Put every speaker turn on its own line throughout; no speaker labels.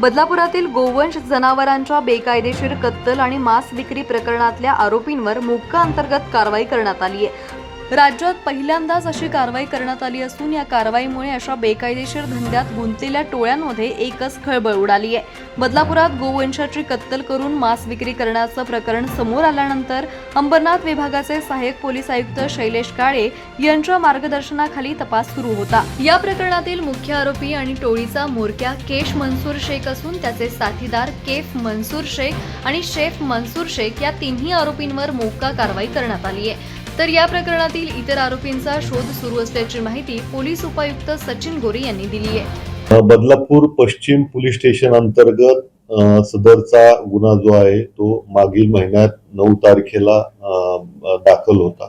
बदलापुरातील गोवंश जनावरांच्या बेकायदेशीर कत्तल आणि मांस विक्री प्रकरणातल्या आरोपींवर मोक्का अंतर्गत कारवाई करण्यात आली आहे. राज्यात पहिल्यांदाच अशी कारवाई करण्यात आली असून या कारवाईमुळे अशा बेकायदेशीर धंद्यात गुंतलेल्या टोळ्यांमध्ये एकच खळबळ उडाली आहे. बदलापुरात गोवंशाची कत्तल करून मांस विक्री करण्याचं प्रकरण समोर आल्यानंतर अंबरनाथ विभागाचे सहाय्यक पोलीस आयुक्त शैलेश काळे यांच्या मार्गदर्शनाखाली तपास सुरू होता. या प्रकरणातील मुख्य आरोपी आणि टोळीचा मोरक्या केश मनसूर शेख असून त्याचे साथीदार केफ मनसूर शेख आणि शेफ मनसूर शेख या तिन्ही आरोपींवर मोक्का कारवाई करण्यात आली आहे. तर या प्रकरणातील इतर आरोपींचा शोध सुरू असल्याची माहिती पोलीस उपायुक्त सचिन गोरे यांनी दिली आहे.
बदलापूर पश्चिम पोलीस स्टेशन अंतर्गत सदरचा गुन्हा जो आहे तो मागील महिन्यात नऊ तारखेला दाखल होता.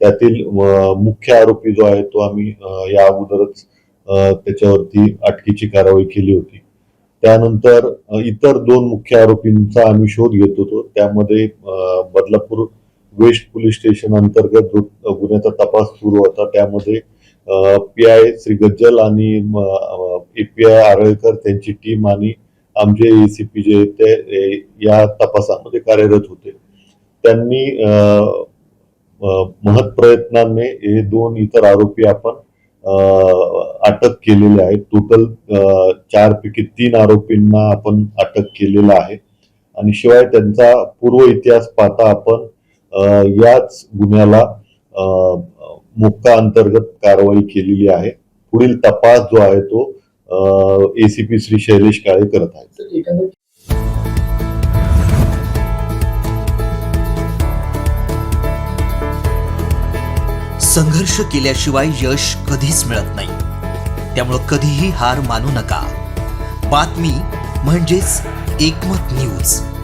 त्यातील मुख्य आरोपी जो आहे तो आम्ही या अगोदरच त्याच्यावरती अटकेची कारवाई केली होती. त्यानंतर इतर दोन मुख्य आरोपींचा आम्ही शोध घेत होतो. त्यामध्ये बदलापूर वेस्ट पोलीस स्टेशन अंतर्गत जो गुन्ह्याचा तपास सुरू होता त्यामध्ये पी आय श्री गज्जल आणि एपीआय आरळकर त्यांची टीम आणि आमचे एसीपी जे ते या तपासामध्ये कार्यरत होते. त्यांनी महत् प्रयत्नाने हे दोन इतर आरोपी आपण अटक केलेले आहेत. टोटल चार पैकी तीन आरोपींना आपण अटक केलेलं आहे. आणि शिवाय त्यांचा पूर्व इतिहास पाहता आपण याच गुन्ह्याला अ, मोक्का अंतर्गत कारवाई केलेली आहे. पुढील तपास जो आहे तो एसीपी श्री शैलेश काळे करत आहेत.
संघर्ष केल्याशिवाय यश कधीच मिळत नाही. त्यामुळं कधीही हार मानू नका. बातमी म्हणजेच एकमत न्यूज.